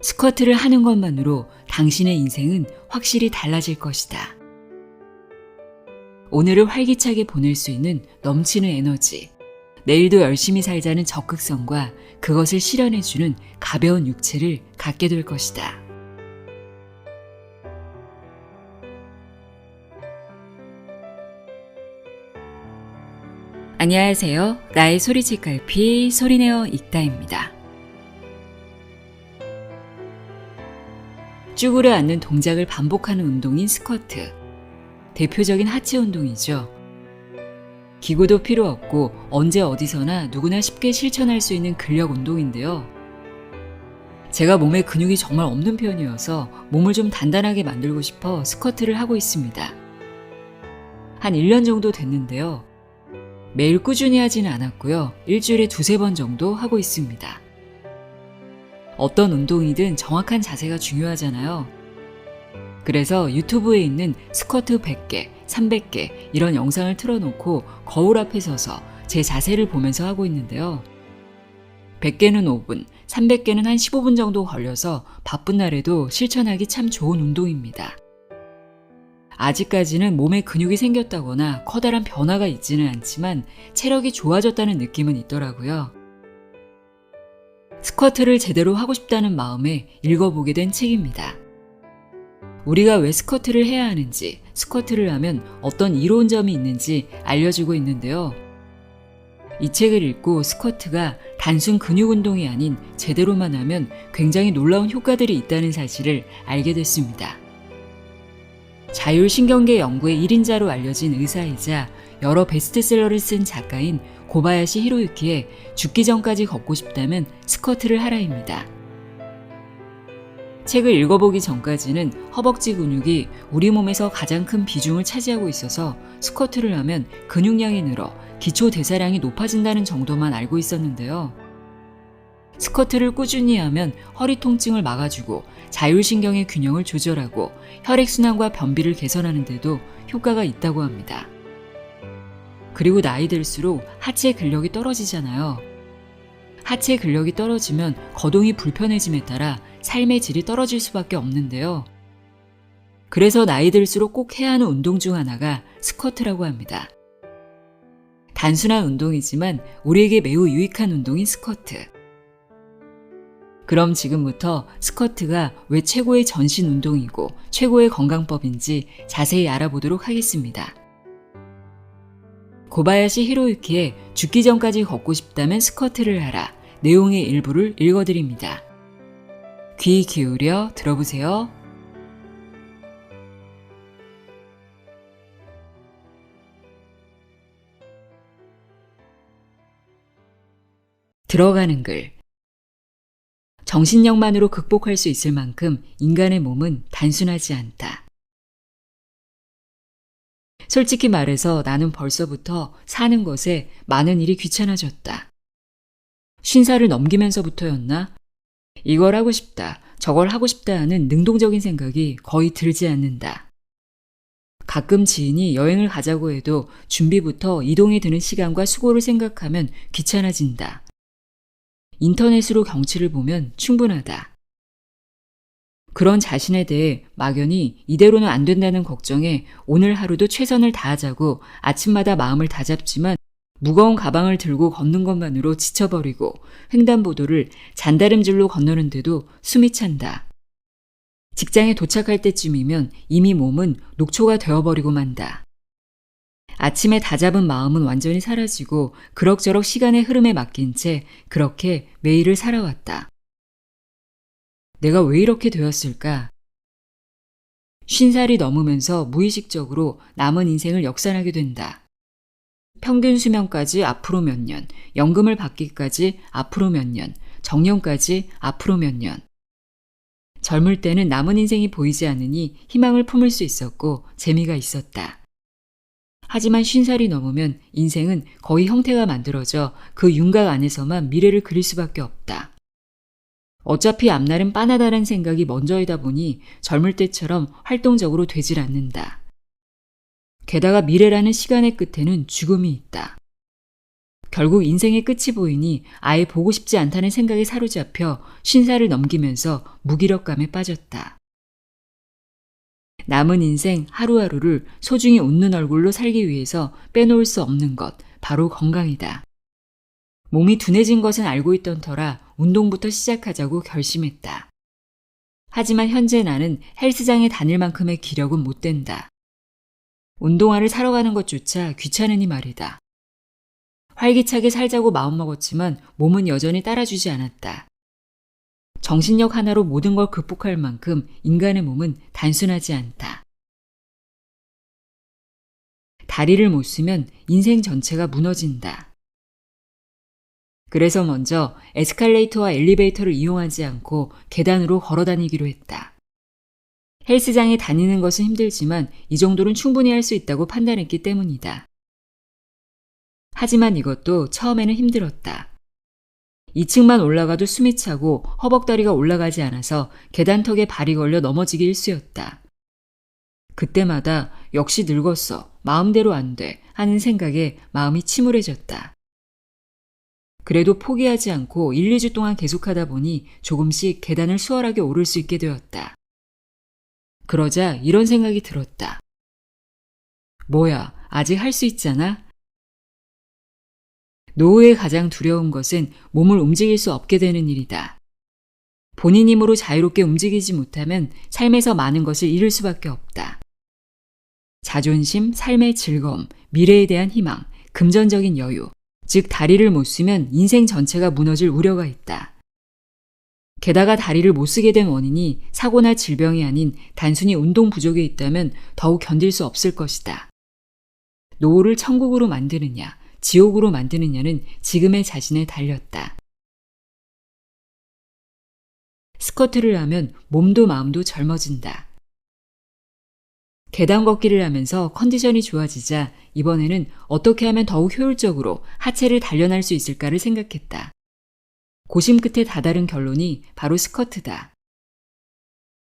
스쿼트를 하는 것만으로 당신의 인생은 확실히 달라질 것이다. 오늘을 활기차게 보낼 수 있는 넘치는 에너지, 내일도 열심히 살자는 적극성과 그것을 실현해주는 가벼운 육체를 갖게 될 것이다. 안녕하세요. 나의 소리책 갈피 소리내어 읽다입니다. 쭈그려 앉는 동작을 반복하는 운동인 스쿼트. 대표적인 하체 운동이죠. 기구도 필요 없고 언제 어디서나 누구나 쉽게 실천할 수 있는 근력 운동인데요. 제가 몸에 근육이 정말 없는 편이어서 몸을 좀 단단하게 만들고 싶어 스쿼트를 하고 있습니다. 한 1년 정도 됐는데요. 매일 꾸준히 하지는 않았고요. 일주일에 두세 번 정도 하고 있습니다. 어떤 운동이든 정확한 자세가 중요하잖아요. 그래서 유튜브에 있는 스쿼트 100개, 300개 이런 영상을 틀어놓고 거울 앞에 서서 제 자세를 보면서 하고 있는데요. 100개는 5분, 300개는 한 15분 정도 걸려서 바쁜 날에도 실천하기 참 좋은 운동입니다. 아직까지는 몸에 근육이 생겼다거나 커다란 변화가 있지는 않지만 체력이 좋아졌다는 느낌은 있더라고요. 스쿼트를 제대로 하고 싶다는 마음에 읽어보게 된 책입니다. 우리가 왜 스쿼트를 해야 하는지, 스쿼트를 하면 어떤 이로운 점이 있는지 알려주고 있는데요. 이 책을 읽고 스쿼트가 단순 근육 운동이 아닌 제대로만 하면 굉장히 놀라운 효과들이 있다는 사실을 알게 됐습니다. 자율신경계 연구의 1인자로 알려진 의사이자 여러 베스트셀러를 쓴 작가인 고바야시 히로유키의 죽기 전까지 걷고 싶다면 스쿼트를 하라입니다. 책을 읽어보기 전까지는 허벅지 근육이 우리 몸에서 가장 큰 비중을 차지하고 있어서 스쿼트를 하면 근육량이 늘어 기초 대사량이 높아진다는 정도만 알고 있었는데요. 스쿼트를 꾸준히 하면 허리 통증을 막아주고 자율신경의 균형을 조절하고 혈액순환과 변비를 개선하는데도 효과가 있다고 합니다. 그리고 나이 들수록 하체 근력이 떨어지잖아요. 하체 근력이 떨어지면 거동이 불편해짐에 따라 삶의 질이 떨어질 수밖에 없는데요. 그래서 나이 들수록 꼭 해야 하는 운동 중 하나가 스쿼트라고 합니다. 단순한 운동이지만 우리에게 매우 유익한 운동인 스쿼트. 그럼 지금부터 스쿼트가 왜 최고의 전신 운동이고 최고의 건강법인지 자세히 알아보도록 하겠습니다. 고바야시 히로유키의 죽기 전까지 걷고 싶다면 스쿼트를 하라 내용의 일부를 읽어드립니다. 귀 기울여 들어보세요. 들어가는 글. 정신력만으로 극복할 수 있을 만큼 인간의 몸은 단순하지 않다. 솔직히 말해서 나는 벌써부터 사는 것에 많은 일이 귀찮아졌다. 쉰살을 넘기면서부터였나? 이걸 하고 싶다, 저걸 하고 싶다 하는 능동적인 생각이 거의 들지 않는다. 가끔 지인이 여행을 가자고 해도 준비부터 이동에 드는 시간과 수고를 생각하면 귀찮아진다. 인터넷으로 경치를 보면 충분하다. 그런 자신에 대해 막연히 이대로는 안 된다는 걱정에 오늘 하루도 최선을 다하자고 아침마다 마음을 다잡지만 무거운 가방을 들고 걷는 것만으로 지쳐버리고 횡단보도를 잔다름질로 건너는데도 숨이 찬다. 직장에 도착할 때쯤이면 이미 몸은 녹초가 되어버리고 만다. 아침에 다잡은 마음은 완전히 사라지고 그럭저럭 시간의 흐름에 맡긴 채 그렇게 매일을 살아왔다. 내가 왜 이렇게 되었을까? 쉰 살이 넘으면서 무의식적으로 남은 인생을 역산하게 된다. 평균 수명까지 앞으로 몇 년, 연금을 받기까지 앞으로 몇 년, 정년까지 앞으로 몇 년. 젊을 때는 남은 인생이 보이지 않으니 희망을 품을 수 있었고 재미가 있었다. 하지만 쉰 살이 넘으면 인생은 거의 형태가 만들어져 그 윤곽 안에서만 미래를 그릴 수밖에 없다. 어차피 앞날은 빤하다는 생각이 먼저이다 보니 젊을 때처럼 활동적으로 되질 않는다. 게다가 미래라는 시간의 끝에는 죽음이 있다. 결국 인생의 끝이 보이니 아예 보고 싶지 않다는 생각에 사로잡혀 쉰살을 넘기면서 무기력감에 빠졌다. 남은 인생 하루하루를 소중히 웃는 얼굴로 살기 위해서 빼놓을 수 없는 것, 바로 건강이다. 몸이 둔해진 것은 알고 있던 터라 운동부터 시작하자고 결심했다. 하지만 현재 나는 헬스장에 다닐 만큼의 기력은 못 된다. 운동화를 사러 가는 것조차 귀찮으니 말이다. 활기차게 살자고 마음먹었지만 몸은 여전히 따라주지 않았다. 정신력 하나로 모든 걸 극복할 만큼 인간의 몸은 단순하지 않다. 다리를 못 쓰면 인생 전체가 무너진다. 그래서 먼저 에스컬레이터와 엘리베이터를 이용하지 않고 계단으로 걸어 다니기로 했다. 헬스장에 다니는 것은 힘들지만 이 정도는 충분히 할 수 있다고 판단했기 때문이다. 하지만 이것도 처음에는 힘들었다. 2층만 올라가도 숨이 차고 허벅다리가 올라가지 않아서 계단턱에 발이 걸려 넘어지기 일쑤였다. 그때마다 역시 늙었어. 마음대로 안 돼. 하는 생각에 마음이 침울해졌다. 그래도 포기하지 않고 1, 2주 동안 계속하다 보니 조금씩 계단을 수월하게 오를 수 있게 되었다. 그러자 이런 생각이 들었다. 뭐야, 아직 할 수 있잖아? 노후의 가장 두려운 것은 몸을 움직일 수 없게 되는 일이다. 본인 힘으로 자유롭게 움직이지 못하면 삶에서 많은 것을 잃을 수밖에 없다. 자존심, 삶의 즐거움, 미래에 대한 희망, 금전적인 여유, 즉 다리를 못 쓰면 인생 전체가 무너질 우려가 있다. 게다가 다리를 못 쓰게 된 원인이 사고나 질병이 아닌 단순히 운동 부족에 있다면 더욱 견딜 수 없을 것이다. 노후를 천국으로 만드느냐, 지옥으로 만드느냐는 지금의 자신에 달렸다. 스쿼트를 하면 몸도 마음도 젊어진다. 계단 걷기를 하면서 컨디션이 좋아지자 이번에는 어떻게 하면 더욱 효율적으로 하체를 단련할 수 있을까를 생각했다. 고심 끝에 다다른 결론이 바로 스쿼트다.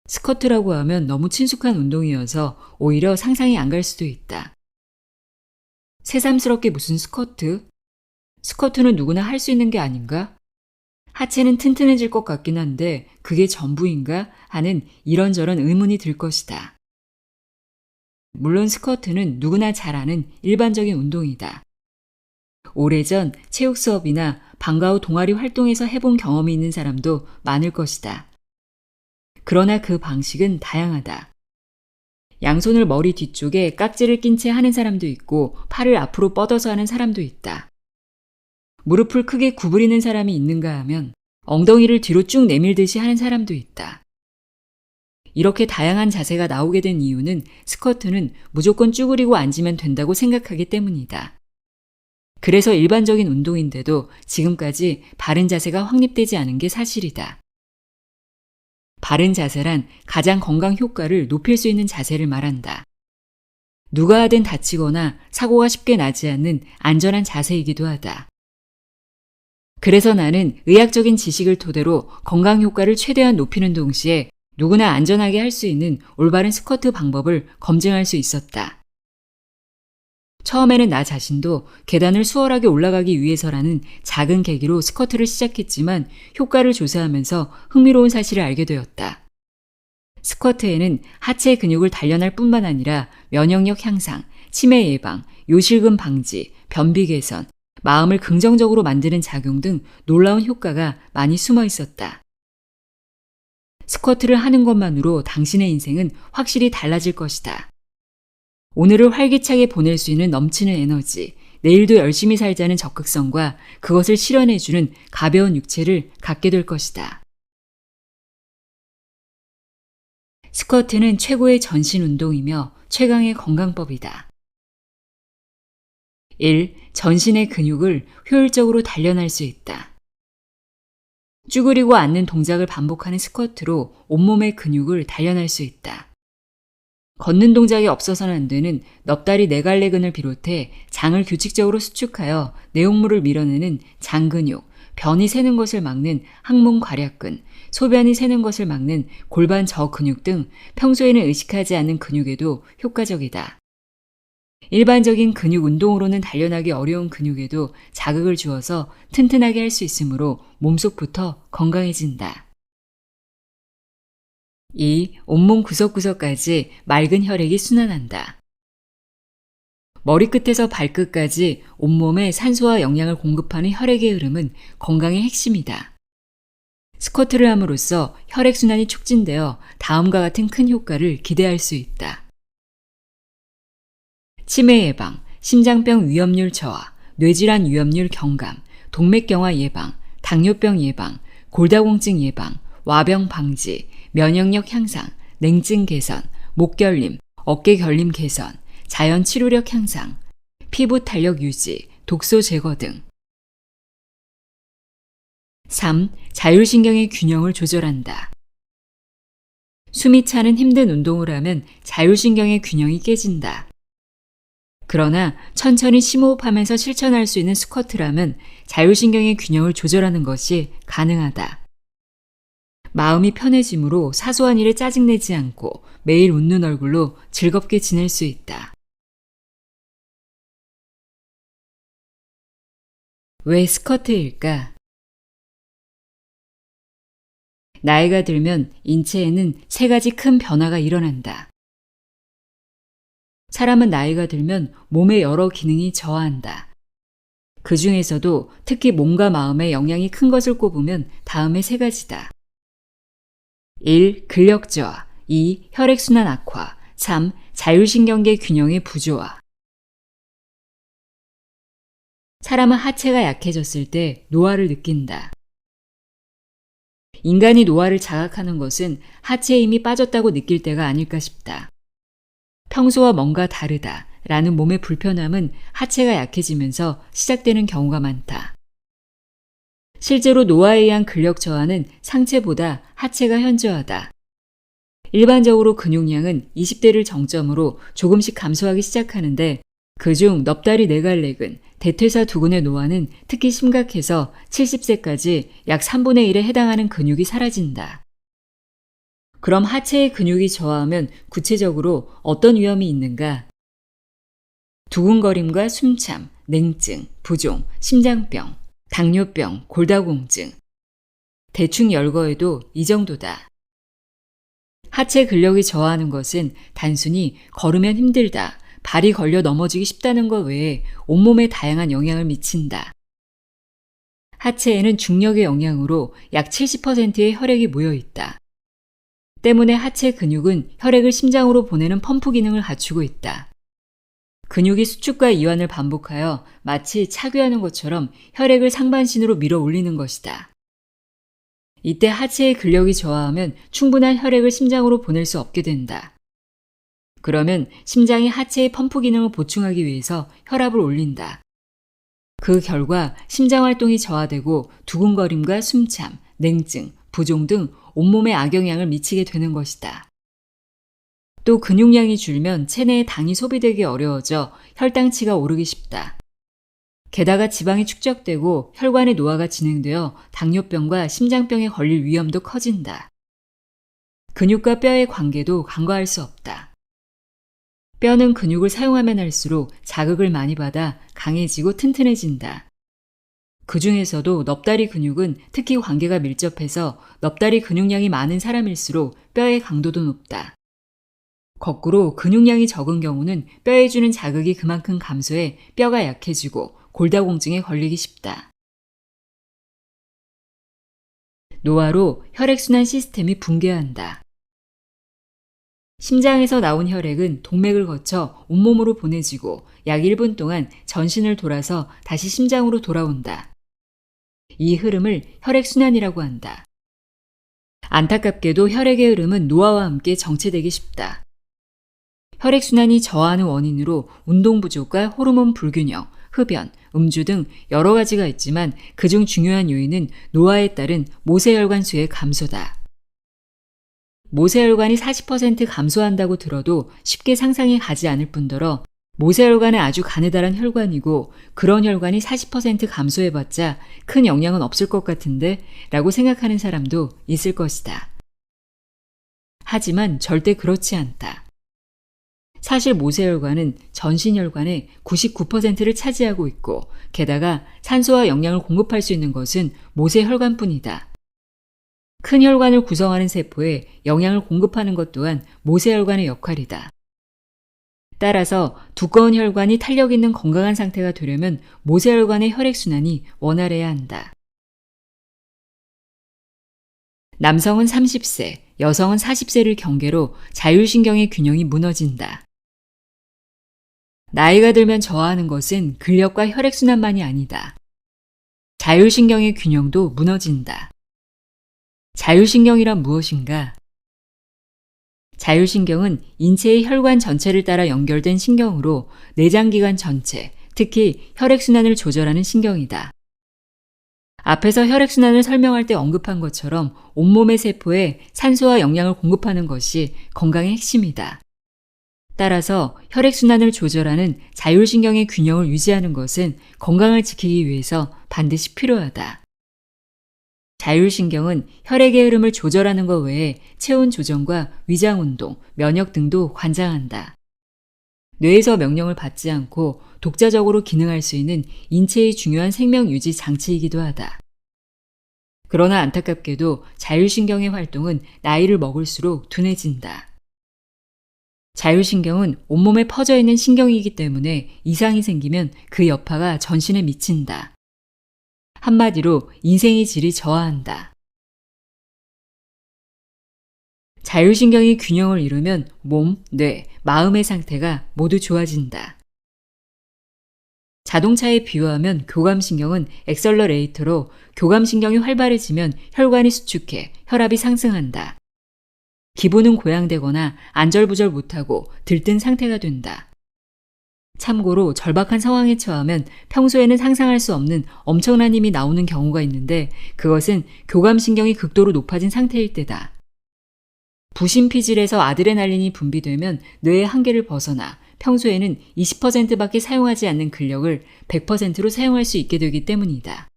스쿼트라고 하면 너무 친숙한 운동이어서 오히려 상상이 안 갈 수도 있다. 새삼스럽게 무슨 스쿼트? 스쿼트는 누구나 할 수 있는 게 아닌가? 하체는 튼튼해질 것 같긴 한데 그게 전부인가? 하는 이런저런 의문이 들 것이다. 물론 스쿼트는 누구나 잘 아는 일반적인 운동이다. 오래전 체육 수업이나 방과 후 동아리 활동에서 해본 경험이 있는 사람도 많을 것이다. 그러나 그 방식은 다양하다. 양손을 머리 뒤쪽에 깍지를 낀 채 하는 사람도 있고 팔을 앞으로 뻗어서 하는 사람도 있다. 무릎을 크게 구부리는 사람이 있는가 하면 엉덩이를 뒤로 쭉 내밀듯이 하는 사람도 있다. 이렇게 다양한 자세가 나오게 된 이유는 스쿼트는 무조건 쭈그리고 앉으면 된다고 생각하기 때문이다. 그래서 일반적인 운동인데도 지금까지 바른 자세가 확립되지 않은 게 사실이다. 바른 자세란 가장 건강 효과를 높일 수 있는 자세를 말한다. 누가 하든 다치거나 사고가 쉽게 나지 않는 안전한 자세이기도 하다. 그래서 나는 의학적인 지식을 토대로 건강 효과를 최대한 높이는 동시에 누구나 안전하게 할 수 있는 올바른 스쿼트 방법을 검증할 수 있었다. 처음에는 나 자신도 계단을 수월하게 올라가기 위해서라는 작은 계기로 스쿼트를 시작했지만 효과를 조사하면서 흥미로운 사실을 알게 되었다. 스쿼트에는 하체 근육을 단련할 뿐만 아니라 면역력 향상, 치매 예방, 요실금 방지, 변비 개선, 마음을 긍정적으로 만드는 작용 등 놀라운 효과가 많이 숨어 있었다. 스쿼트를 하는 것만으로 당신의 인생은 확실히 달라질 것이다. 오늘을 활기차게 보낼 수 있는 넘치는 에너지, 내일도 열심히 살자는 적극성과 그것을 실현해주는 가벼운 육체를 갖게 될 것이다. 스쿼트는 최고의 전신 운동이며 최강의 건강법이다. 1. 전신의 근육을 효율적으로 단련할 수 있다. 쭈그리고 앉는 동작을 반복하는 스쿼트로 온몸의 근육을 단련할 수 있다. 걷는 동작이 없어서는 안 되는 넙다리 네갈래근을 비롯해 장을 규칙적으로 수축하여 내용물을 밀어내는 장근육, 변이 새는 것을 막는 항문 괄약근, 소변이 새는 것을 막는 골반 저근육 등 평소에는 의식하지 않는 근육에도 효과적이다. 일반적인 근육 운동으로는 단련하기 어려운 근육에도 자극을 주어서 튼튼하게 할 수 있으므로 몸속부터 건강해진다. 2. 온몸 구석구석까지 맑은 혈액이 순환한다. 머리끝에서 발끝까지 온몸에 산소와 영양을 공급하는 혈액의 흐름은 건강의 핵심이다. 스쿼트를 함으로써 혈액순환이 촉진되어 다음과 같은 큰 효과를 기대할 수 있다. 치매 예방, 심장병 위험률 저하, 뇌질환 위험률 경감, 동맥경화 예방, 당뇨병 예방, 골다공증 예방, 와병 방지, 면역력 향상, 냉증 개선, 목결림, 어깨 결림 개선, 자연 치료력 향상, 피부 탄력 유지, 독소 제거 등. 3. 자율신경의 균형을 조절한다. 숨이 차는 힘든 운동을 하면 자율신경의 균형이 깨진다. 그러나 천천히 심호흡하면서 실천할 수 있는 스쿼트라면 자율신경의 균형을 조절하는 것이 가능하다. 마음이 편해지므로 사소한 일에 짜증내지 않고 매일 웃는 얼굴로 즐겁게 지낼 수 있다. 왜 스쿼트일까? 나이가 들면 인체에는 세 가지 큰 변화가 일어난다. 사람은 나이가 들면 몸의 여러 기능이 저하한다. 그 중에서도 특히 몸과 마음에 영향이 큰 것을 꼽으면 다음의 세 가지다. 1. 근력 저하 2. 혈액순환 악화 3. 자율신경계 균형의 부조화 사람은 하체가 약해졌을 때 노화를 느낀다. 인간이 노화를 자각하는 것은 하체에 힘이 빠졌다고 느낄 때가 아닐까 싶다. 평소와 뭔가 다르다 라는 몸의 불편함은 하체가 약해지면서 시작되는 경우가 많다. 실제로 노화에 의한 근력 저하는 상체보다 하체가 현저하다. 일반적으로 근육량은 20대를 정점으로 조금씩 감소하기 시작하는데 그중 넙다리 네갈렉은 대퇴사 두근의 노화는 특히 심각해서 70세까지 약 3분의 1에 해당하는 근육이 사라진다. 그럼 하체의 근육이 저하하면 구체적으로 어떤 위험이 있는가? 두근거림과 숨참, 냉증, 부종, 심장병, 당뇨병, 골다공증. 대충 열거해도 이 정도다. 하체 근력이 저하하는 것은 단순히 걸으면 힘들다, 발이 걸려 넘어지기 쉽다는 것 외에 온몸에 다양한 영향을 미친다. 하체에는 중력의 영향으로 약 70%의 혈액이 모여 있다. 때문에 하체 근육은 혈액을 심장으로 보내는 펌프 기능을 갖추고 있다. 근육이 수축과 이완을 반복하여 마치 차교하는 것처럼 혈액을 상반신으로 밀어 올리는 것이다. 이때 하체의 근력이 저하하면 충분한 혈액을 심장으로 보낼 수 없게 된다. 그러면 심장이 하체의 펌프 기능을 보충하기 위해서 혈압을 올린다. 그 결과 심장 활동이 저하되고 두근거림과 숨참, 냉증, 부종 등 온몸에 악영향을 미치게 되는 것이다. 또 근육량이 줄면 체내에 당이 소비되기 어려워져 혈당치가 오르기 쉽다. 게다가 지방이 축적되고 혈관의 노화가 진행되어 당뇨병과 심장병에 걸릴 위험도 커진다. 근육과 뼈의 관계도 간과할 수 없다. 뼈는 근육을 사용하면 할수록 자극을 많이 받아 강해지고 튼튼해진다. 그 중에서도 넙다리 근육은 특히 관계가 밀접해서 넙다리 근육량이 많은 사람일수록 뼈의 강도도 높다. 거꾸로 근육량이 적은 경우는 뼈에 주는 자극이 그만큼 감소해 뼈가 약해지고 골다공증에 걸리기 쉽다. 노화로 혈액순환 시스템이 붕괴한다. 심장에서 나온 혈액은 동맥을 거쳐 온몸으로 보내지고 약 1분 동안 전신을 돌아서 다시 심장으로 돌아온다. 이 흐름을 혈액순환이라고 한다. 안타깝게도 혈액의 흐름은 노화와 함께 정체되기 쉽다. 혈액순환이 저하하는 원인으로 운동 부족과 호르몬 불균형, 흡연, 음주 등 여러 가지가 있지만 그중 중요한 요인은 노화에 따른 모세혈관 수의 감소다. 모세혈관이 40% 감소한다고 들어도 쉽게 상상이 가지 않을 뿐더러 모세혈관은 아주 가느다란 혈관이고 그런 혈관이 40% 감소해봤자 큰 영향은 없을 것 같은데 라고 생각하는 사람도 있을 것이다. 하지만 절대 그렇지 않다. 사실 모세혈관은 전신혈관의 99%를 차지하고 있고 게다가 산소와 영양을 공급할 수 있는 것은 모세혈관뿐이다. 큰 혈관을 구성하는 세포에 영양을 공급하는 것 또한 모세혈관의 역할이다. 따라서 두꺼운 혈관이 탄력 있는 건강한 상태가 되려면 모세혈관의 혈액순환이 원활해야 한다. 남성은 30세, 여성은 40세를 경계로 자율신경의 균형이 무너진다. 나이가 들면 저하하는 것은 근력과 혈액순환만이 아니다. 자율신경의 균형도 무너진다. 자율신경이란 무엇인가? 자율신경은 인체의 혈관 전체를 따라 연결된 신경으로 내장기관 전체, 특히 혈액순환을 조절하는 신경이다. 앞에서 혈액순환을 설명할 때 언급한 것처럼 온몸의 세포에 산소와 영양을 공급하는 것이 건강의 핵심이다. 따라서 혈액순환을 조절하는 자율신경의 균형을 유지하는 것은 건강을 지키기 위해서 반드시 필요하다. 자율신경은 혈액의 흐름을 조절하는 것 외에 체온 조정과 위장 운동, 면역 등도 관장한다. 뇌에서 명령을 받지 않고 독자적으로 기능할 수 있는 인체의 중요한 생명 유지 장치이기도 하다. 그러나 안타깝게도 자율신경의 활동은 나이를 먹을수록 둔해진다. 자율신경은 온몸에 퍼져 있는 신경이기 때문에 이상이 생기면 그 여파가 전신에 미친다. 한마디로 인생의 질이 저하한다. 자율신경이 균형을 이루면 몸, 뇌, 마음의 상태가 모두 좋아진다. 자동차에 비유하면 교감신경은 엑셀러레이터로 교감신경이 활발해지면 혈관이 수축해 혈압이 상승한다. 기분은 고양되거나 안절부절 못하고 들뜬 상태가 된다. 참고로 절박한 상황에 처하면 평소에는 상상할 수 없는 엄청난 힘이 나오는 경우가 있는데 그것은 교감신경이 극도로 높아진 상태일 때다. 부심피질에서 아드레날린이 분비되면 뇌의 한계를 벗어나 평소에는 20%밖에 사용하지 않는 근력을 100%로 사용할 수 있게 되기 때문이다.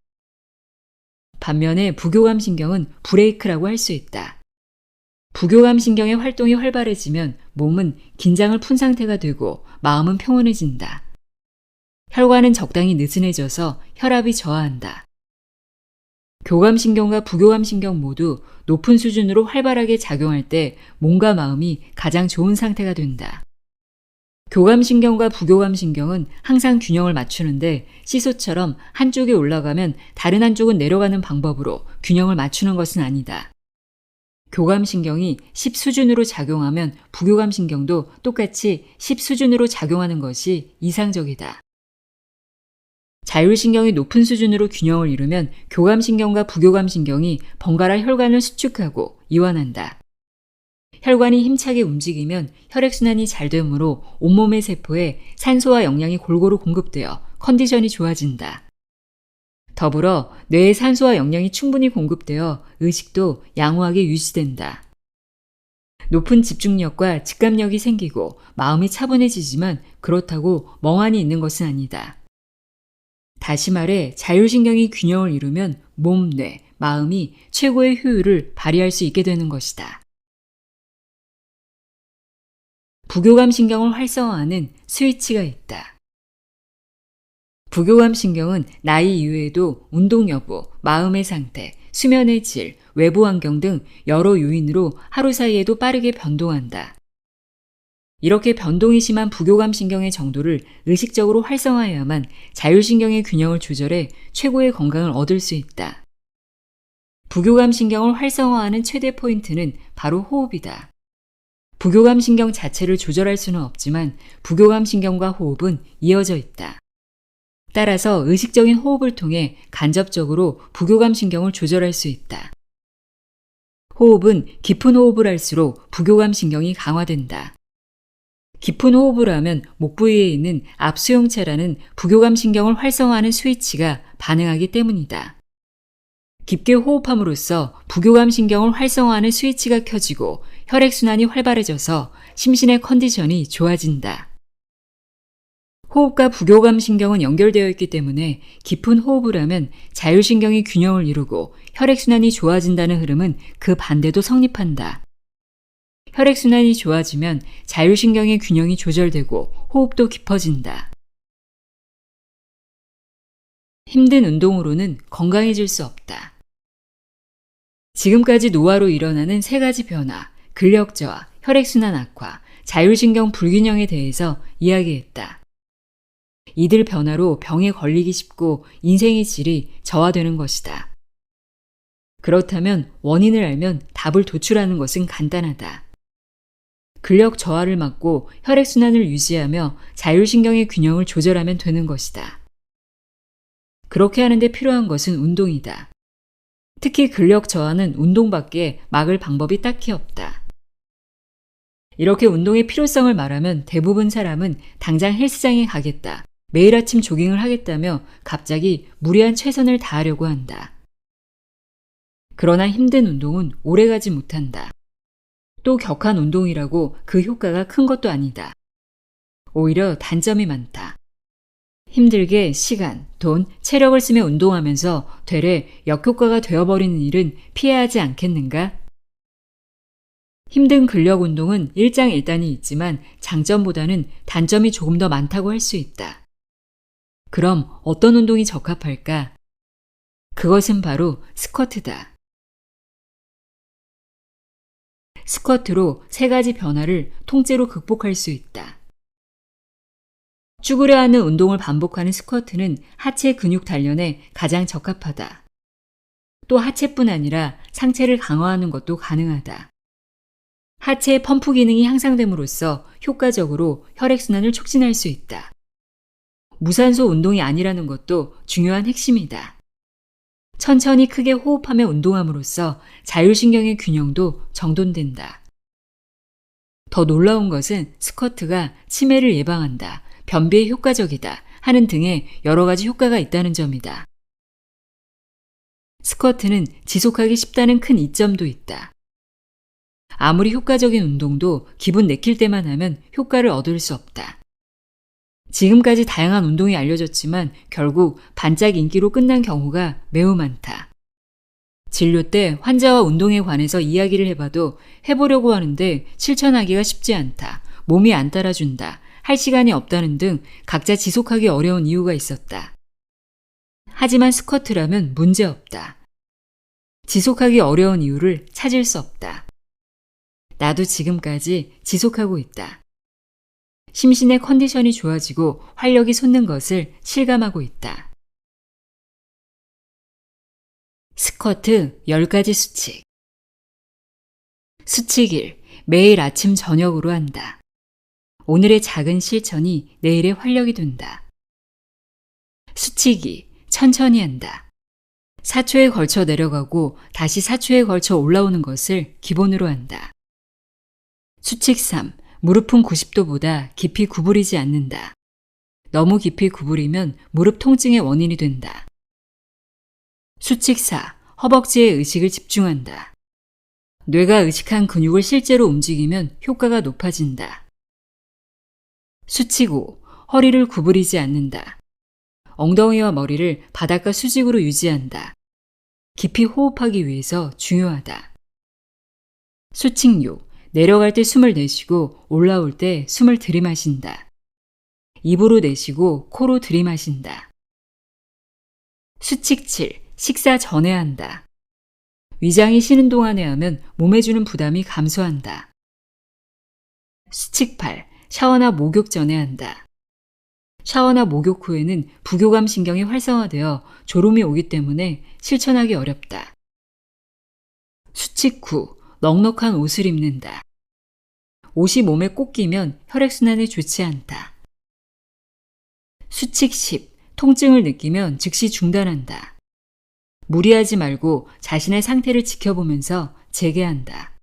반면에 부교감신경은 브레이크라고 할 수 있다. 부교감 신경의 활동이 활발해지면 몸은 긴장을 푼 상태가 되고 마음은 평온해진다. 혈관은 적당히 느슨해져서 혈압이 저하한다. 교감 신경과 부교감 신경 모두 높은 수준으로 활발하게 작용할 때 몸과 마음이 가장 좋은 상태가 된다. 교감 신경과 부교감 신경은 항상 균형을 맞추는데 시소처럼 한쪽이 올라가면 다른 한쪽은 내려가는 방법으로 균형을 맞추는 것은 아니다. 교감신경이 10 수준으로 작용하면 부교감신경도 똑같이 10 수준으로 작용하는 것이 이상적이다. 자율신경이 높은 수준으로 균형을 이루면 교감신경과 부교감신경이 번갈아 혈관을 수축하고 이완한다. 혈관이 힘차게 움직이면 혈액순환이 잘 되므로 온몸의 세포에 산소와 영양이 골고루 공급되어 컨디션이 좋아진다. 더불어 뇌에 산소와 영양이 충분히 공급되어 의식도 양호하게 유지된다. 높은 집중력과 직감력이 생기고 마음이 차분해지지만 그렇다고 멍하니 있는 것은 아니다. 다시 말해 자율신경이 균형을 이루면 몸, 뇌, 마음이 최고의 효율을 발휘할 수 있게 되는 것이다. 부교감 신경을 활성화하는 스위치가 있다. 부교감 신경은 나이 이후에도 운동 여부, 마음의 상태, 수면의 질, 외부 환경 등 여러 요인으로 하루 사이에도 빠르게 변동한다. 이렇게 변동이 심한 부교감 신경의 정도를 의식적으로 활성화해야만 자율신경의 균형을 조절해 최고의 건강을 얻을 수 있다. 부교감 신경을 활성화하는 최대 포인트는 바로 호흡이다. 부교감 신경 자체를 조절할 수는 없지만 부교감 신경과 호흡은 이어져 있다. 따라서 의식적인 호흡을 통해 간접적으로 부교감 신경을 조절할 수 있다. 호흡은 깊은 호흡을 할수록 부교감 신경이 강화된다. 깊은 호흡을 하면 목 부위에 있는 압수용체라는 부교감 신경을 활성화하는 스위치가 반응하기 때문이다. 깊게 호흡함으로써 부교감 신경을 활성화하는 스위치가 켜지고 혈액순환이 활발해져서 심신의 컨디션이 좋아진다. 호흡과 부교감 신경은 연결되어 있기 때문에 깊은 호흡을 하면 자율신경이 균형을 이루고 혈액순환이 좋아진다는 흐름은 그 반대도 성립한다. 혈액순환이 좋아지면 자율신경의 균형이 조절되고 호흡도 깊어진다. 힘든 운동으로는 건강해질 수 없다. 지금까지 노화로 일어나는 세 가지 변화, 근력 저하, 혈액순환 악화, 자율신경 불균형에 대해서 이야기했다. 이들 변화로 병에 걸리기 쉽고 인생의 질이 저하되는 것이다. 그렇다면 원인을 알면 답을 도출하는 것은 간단하다. 근력 저하를 막고 혈액순환을 유지하며 자율신경의 균형을 조절하면 되는 것이다. 그렇게 하는데 필요한 것은 운동이다. 특히 근력 저하는 운동밖에 막을 방법이 딱히 없다. 이렇게 운동의 필요성을 말하면 대부분 사람은 당장 헬스장에 가겠다. 매일 아침 조깅을 하겠다며 갑자기 무리한 최선을 다하려고 한다. 그러나 힘든 운동은 오래가지 못한다. 또 격한 운동이라고 그 효과가 큰 것도 아니다. 오히려 단점이 많다. 힘들게 시간, 돈, 체력을 쓰며 운동하면서 되레 역효과가 되어버리는 일은 피해야 하지 않겠는가? 힘든 근력 운동은 일장일단이 있지만 장점보다는 단점이 조금 더 많다고 할 수 있다. 그럼 어떤 운동이 적합할까? 그것은 바로 스쿼트다. 스쿼트로 세 가지 변화를 통째로 극복할 수 있다. 쭈그려 하는 운동을 반복하는 스쿼트는 하체 근육 단련에 가장 적합하다. 또 하체뿐 아니라 상체를 강화하는 것도 가능하다. 하체의 펌프 기능이 향상됨으로써 효과적으로 혈액순환을 촉진할 수 있다. 무산소 운동이 아니라는 것도 중요한 핵심이다. 천천히 크게 호흡하며 운동함으로써 자율신경의 균형도 정돈된다. 더 놀라운 것은 스쿼트가 치매를 예방한다, 변비에 효과적이다 하는 등의 여러 가지 효과가 있다는 점이다. 스쿼트는 지속하기 쉽다는 큰 이점도 있다. 아무리 효과적인 운동도 기분 내킬 때만 하면 효과를 얻을 수 없다. 지금까지 다양한 운동이 알려졌지만 결국 반짝 인기로 끝난 경우가 매우 많다. 진료 때 환자와 운동에 관해서 이야기를 해봐도 해보려고 하는데 실천하기가 쉽지 않다. 몸이 안 따라준다. 할 시간이 없다는 등 각자 지속하기 어려운 이유가 있었다. 하지만 스쿼트라면 문제 없다. 지속하기 어려운 이유를 찾을 수 없다. 나도 지금까지 지속하고 있다. 심신의 컨디션이 좋아지고 활력이 솟는 것을 실감하고 있다. 스쿼트 10가지 수칙. 수칙 1. 매일 아침 저녁으로 한다. 오늘의 작은 실천이 내일의 활력이 된다. 수칙 2. 천천히 한다. 4초에 걸쳐 내려가고 다시 4초에 걸쳐 올라오는 것을 기본으로 한다. 수칙 3. 무릎은 90도보다 깊이 구부리지 않는다. 너무 깊이 구부리면 무릎 통증의 원인이 된다. 수칙 4. 허벅지에 의식을 집중한다. 뇌가 의식한 근육을 실제로 움직이면 효과가 높아진다. 수칙 5. 허리를 구부리지 않는다. 엉덩이와 머리를 바닥과 수직으로 유지한다. 깊이 호흡하기 위해서 중요하다. 수칙 6. 내려갈 때 숨을 내쉬고 올라올 때 숨을 들이마신다. 입으로 내쉬고 코로 들이마신다. 수칙 7. 식사 전에 한다. 위장이 쉬는 동안에 하면 몸에 주는 부담이 감소한다. 수칙 8. 샤워나 목욕 전에 한다. 샤워나 목욕 후에는 부교감 신경이 활성화되어 졸음이 오기 때문에 실천하기 어렵다. 수칙 9. 넉넉한 옷을 입는다. 옷이 몸에 꼭 끼면 혈액순환에 좋지 않다. 수칙 10. 통증을 느끼면 즉시 중단한다. 무리하지 말고 자신의 상태를 지켜보면서 재개한다.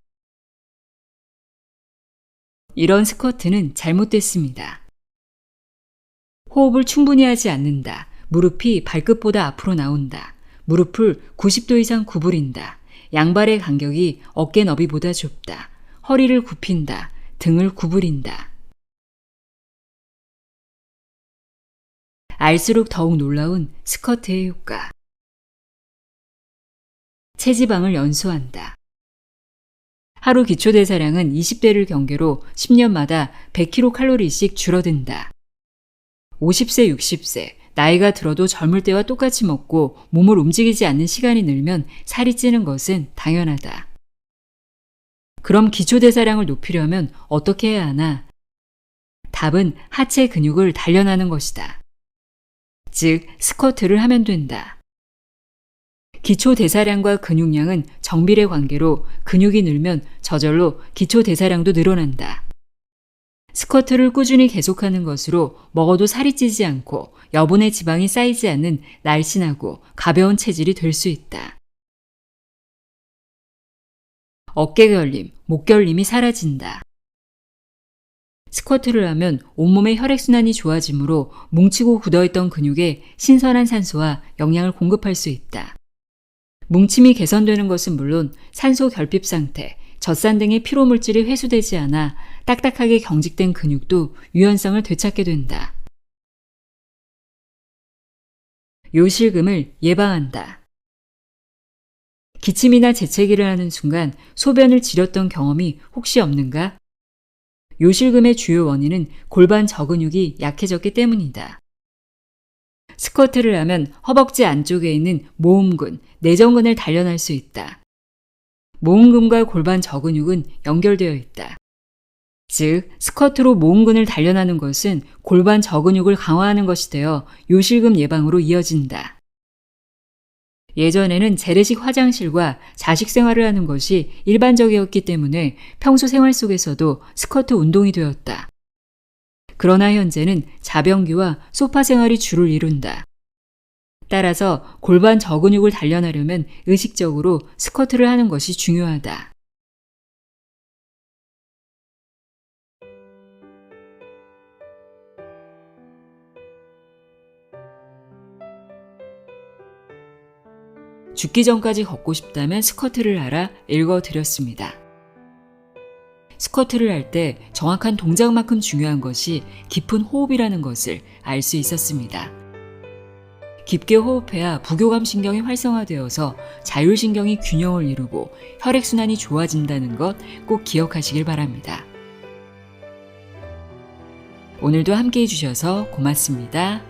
이런 스쿼트는 잘못됐습니다. 호흡을 충분히 하지 않는다. 무릎이 발끝보다 앞으로 나온다. 무릎을 90도 이상 구부린다. 양발의 간격이 어깨 너비보다 좁다. 허리를 굽힌다. 등을 구부린다. 알수록 더욱 놀라운 스커트의 효과. 체지방을 연소한다. 하루 기초 대사량은 20대를 경계로 10년마다 100kcal씩 줄어든다. 50세, 60세, 나이가 들어도 젊을 때와 똑같이 먹고 몸을 움직이지 않는 시간이 늘면 살이 찌는 것은 당연하다. 그럼 기초 대사량을 높이려면 어떻게 해야 하나? 답은 하체 근육을 단련하는 것이다. 즉, 스쿼트를 하면 된다. 기초 대사량과 근육량은 정비례 관계로 근육이 늘면 저절로 기초 대사량도 늘어난다. 스쿼트를 꾸준히 계속하는 것으로 먹어도 살이 찌지 않고 여분의 지방이 쌓이지 않는 날씬하고 가벼운 체질이 될 수 있다. 어깨 결림, 목 결림이 사라진다. 스쿼트를 하면 온몸의 혈액순환이 좋아지므로 뭉치고 굳어있던 근육에 신선한 산소와 영양을 공급할 수 있다. 뭉침이 개선되는 것은 물론 산소 결핍 상태, 젖산 등의 피로물질이 회수되지 않아 딱딱하게 경직된 근육도 유연성을 되찾게 된다. 요실금을 예방한다. 기침이나 재채기를 하는 순간 소변을 지렸던 경험이 혹시 없는가? 요실금의 주요 원인은 골반 저근육이 약해졌기 때문이다. 스쿼트를 하면 허벅지 안쪽에 있는 모음근, 내전근을 단련할 수 있다. 모음근과 골반 저근육은 연결되어 있다. 즉, 스쿼트로 모음근을 단련하는 것은 골반 저근육을 강화하는 것이 되어 요실금 예방으로 이어진다. 예전에는 재래식 화장실과 자식 생활을 하는 것이 일반적이었기 때문에 평소 생활 속에서도 스쿼트 운동이 되었다. 그러나 현재는 자변기와 소파 생활이 주를 이룬다. 따라서 골반 저근육을 단련하려면 의식적으로 스쿼트를 하는 것이 중요하다. 죽기 전까지 걷고 싶다면 스쿼트를 하라 읽어드렸습니다. 스쿼트를 할 때 정확한 동작만큼 중요한 것이 깊은 호흡이라는 것을 알 수 있었습니다. 깊게 호흡해야 부교감 신경이 활성화되어서 자율신경이 균형을 이루고 혈액순환이 좋아진다는 것 꼭 기억하시길 바랍니다. 오늘도 함께 해주셔서 고맙습니다.